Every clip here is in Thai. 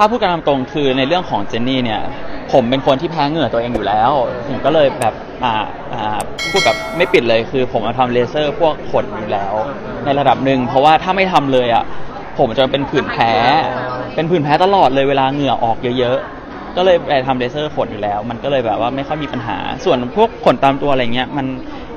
ถ้าพูดกันตามตรงคือในเรื่องของเจนนี่เนี่ย ผมเป็นคนที่แพ้เหงื่อตัวเองอยู่แล้วผมก็เลยแบบอ่าอ่าพูดแบบไม่ปิดเลยคือ ผมมาทำเลเซอร์พวกขนอยู่แล้ว ในระดับหนึ่งเพราะว่าถ้าไม่ทำเลยอะผมจะเป็นผื่นแพ้ เป็นผื่นแพ้ตลอดเลยเวลาเหงื่อออกเยอะๆ ก็เลยไปทำเลเซอร์ขนอยู่แล้ว มันก็เลยแบบว่าไม่ค่อยมีปัญหา ส่วนพวกขนตามตัวอะไรเงี้ยมัน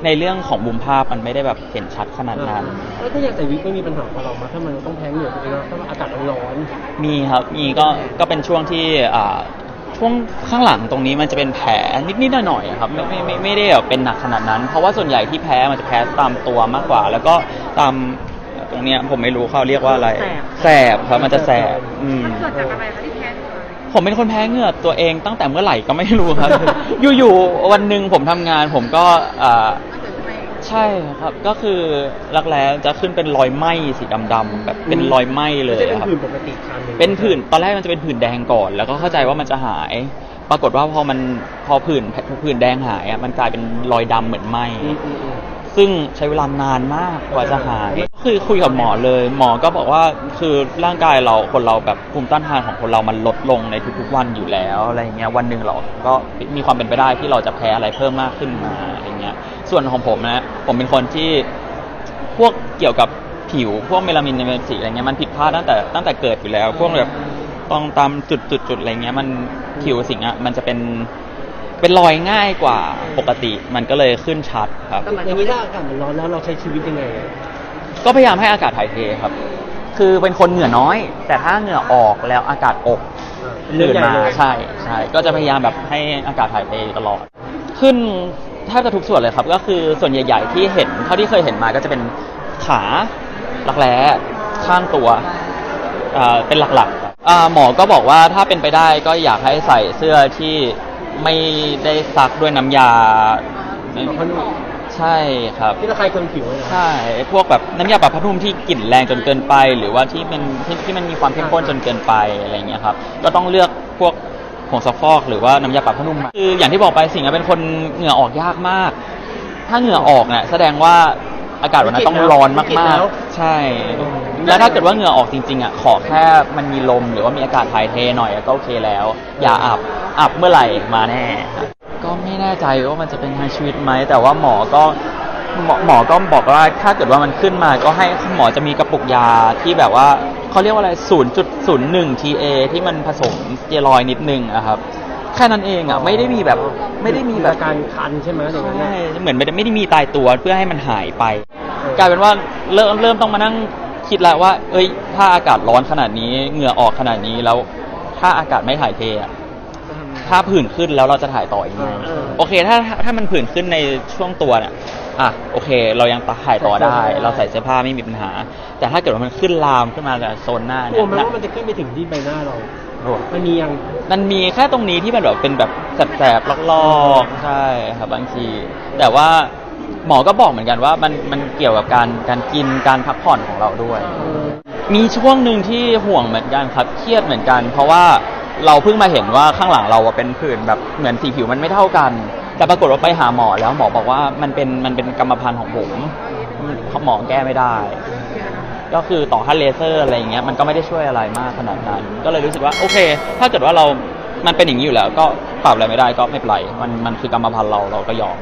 ในเรื่องของมุมภาพมันไม่ได้แบบเห็นชัดขนาดนั้น แล้วถ้าอยากใส่วิกไม่มีปัญหากับเรามาถ้ามันต้องแพ้เหงื่อตัวเองแล้วถ้าอากาศร้อน มีครับมีก็ก็เป็นช่วงที่อ่าช่วงข้างหลังตรงนี้มันจะเป็นแผลนิดๆหน่อยๆอะครับไม่ไม่ไม่ไม่ได้แบบเป็นหนักขนาดนั้น เพราะว่าส่วนใหญ่ที่แพ้มันจะแพ้ตามตัวมากกว่า แล้วก็ตามตรงเนี้ยผมไม่รู้เขาเรียกว่าอะไร แสบครับมันจะแสบอืม เกิดจากอะไรคะที่แพ้เหงื่อ ผมเป็นคนแพ้เหงื่อตัวเองตั้งแต่เมื่อไหร่ก็ไม่รู้ครับ อยู่ๆวันหนึ่งผมทำงานผมก็อ่ามันเกิดขึ้นมาเองใช่ครับก็คือรักแร้จะขึ้นเป็นรอยไหม้สีดำๆแบบเป็นรอยไหม้ๆเลยไม่ใช่ครับเป็นผื่นปกติคันหงเป็นผื่นตอนแรกมันจะเป็นผื่นแดงก่อน แล้วก็เข้าใจว่ามันจะหาย ปรากฏว่าพอมันพอผื่นผื่นแดงหายอะมันกลายเป็นรอยดำเหมือนไหมอืมอืมอืม ซึ่งใช้เวลานานมากกว่าจะหายคือคุยกับหมอเลย หมอก็บอกว่าคือร่างกายเราคนเราแบบภูมิต้านทานของคนเรามันลดลงในทุกๆวันอยู่แล้วอะไรเงี้ยวันหนึ่งเราก็มีความเป็นไปได้ที่เราจะแพ้อะไรเพิ่มมากขึ้นมาอะไรเงี้ย ส่วนของผมนะผมเป็นคนที่พวกเกี่ยวกับผิวพวกเมลามินในเมลสีอะไรเงี้ยมันผิดพลาดตั้งแต่ตั้งแต่เกิดอยู่แล้ว พวกแบบตรงตามจุดจุดจุดอะไรเงี้ยมันผิวสิ่งอะมันจะเป็น เป็นรอยง่ายกว่าปกติ มันก็เลยขึ้นชัดครับ อย่างนี้ถ้าอากาศมันร้อนแล้วเราใช้ชีวิตยังไงอะก็พยายามให้อากาศถ่ายเทครับ คือเป็นคนเหงื่อน้อย แต่ถ้าเหงื่อออกแล้วอากาศอบอ่าเป็นเรื่องใหญ่มาเลยใช่ใช่ก็จะพยายามแบบให้อากาศถ่ายเทตลอด ขึ้นแทบจะทุกส่วนเลยครับ ก็คือส่วนใหญ่ ๆ ที่เห็นเท่าที่เคยเห็นมาก็จะเป็นขารักแร้ข้างตัวอ่าเป็นหลักๆครับอ่าหมอก็บอกว่าถ้าเป็นไปได้ก็อยากให้ใส่เสื้อที่ ไม่ได้ซักด้วยน้ำยาเอาผ้านุ่มใช่ครับ ที่ระคายเคืองผิวอะนะใช่ไอ้พวกแบบน้ำยาปรับผ้านุ่มที่กลิ่นแรงจนเกินไป หรือว่าที่เป็นที่ที่มันมีความเข้มข้นจนเกินไปอะไรเงี้ยครับ ก็ต้องเลือกพวกผงซักฟอกหรือว่าน้ำยาปรับผ้านุ่มมาคืออย่างที่บอกไปสิงห์อะเป็นคนเหงื่อออกยากมาก ถ้าเหงื่อออกเนี่ยแสดงว่า อากาศวันนั้นต้องร้อนมากๆใช่ แล้วถ้าเกิดว่าเหงื่อออกจริงๆอะขอแค่มันมีลมหรือว่ามีอากาศถ่ายเทหน่อยก็โอเคแล้ว อย่าอับอับเมื่อไหร่มาแน่ครับก็ไม่แน่ใจว่ามันจะเป็นทางชีวิตไหมแต่ว่าหมอก็หมอหมอก็บอกว่าถ้าเกิดว่ามันขึ้นมาก็ให้หมอจะมีกระปุกยาที่แบบว่าเขาเรียกว่าอะไร 0.01 TA ที่มันผสมสเตียรอยด์นิดนึงอะครับแค่นั้นเองอะไม่ได้มีแบบไม่ได้มีแบบ อาการคันใช่ไหมอย่างนั้นใช่น่ะเหมือนไม่ได้ไม่ได้มีตายตัวเพื่อให้มันหายไป กลายเป็นว่าเริ่มเริ่มต้องมานั่งคิดแล้วว่า เอ้ย ถ้าอากาศร้อนขนาดนี้ เหงื่อออกขนาดนี้แล้ว ถ้าอากาศไม่ถ่ายเทอะถ้าผื่นขึ้นแล้วเราจะถ่ายต่อยังไงเออ โอเค ถ้าถ้ามันผื่นขึ้นในช่วงตัวเนี่ยอะโอเค เรายังถ่ายต่อได้ เราใส่เสื้อผ้าไม่มีปัญหา แต่ถ้าเกิดว่ามันขึ้นลามขึ้นมาจากโซนหน้ากลัเนี่วยไหมนะว่ามันจะขึ้นไปถึงที่ใบหน้าเราโอ้มันมียังมันมีแค่ตรงนี้ที่มันแบบเป็นแบบแสบๆลอกๆใช่ครับบางที แต่ว่า หมอก็บอกเหมือนกันว่ามันมันเกี่ยวกับการการกินการพักผ่อนของเราด้วย มีช่วงหนึ่งที่ห่วงเหมือนกันครับเครียดเหมือนกัน เพราะว่าเราเพิ่งมาเห็นว่าข้างหลังเราอะเป็นผื่นแบบเหมือนสีผิวมันไม่เท่ากัน แต่ปรากฏว่าไปหาหมอแล้วหมอบอกว่ามันเป็นมันเป็นกรรมพันธุ์ของผมหมอแก้ไม่ได้ ก็คือต่อให้เลเซอร์อะไรอย่างเงี้ยมันก็ไม่ได้ช่วยอะไรมากขนาดนั้น ก็เลยรู้สึกว่าโอเค ถ้าเกิดว่าเรามันเป็นอย่างนี้อยู่แล้ว ก็ปรับอะไรไม่ได้ก็ไม่เป็นไรมันมันคือกรรมพันธุ์เราเราก็ยอม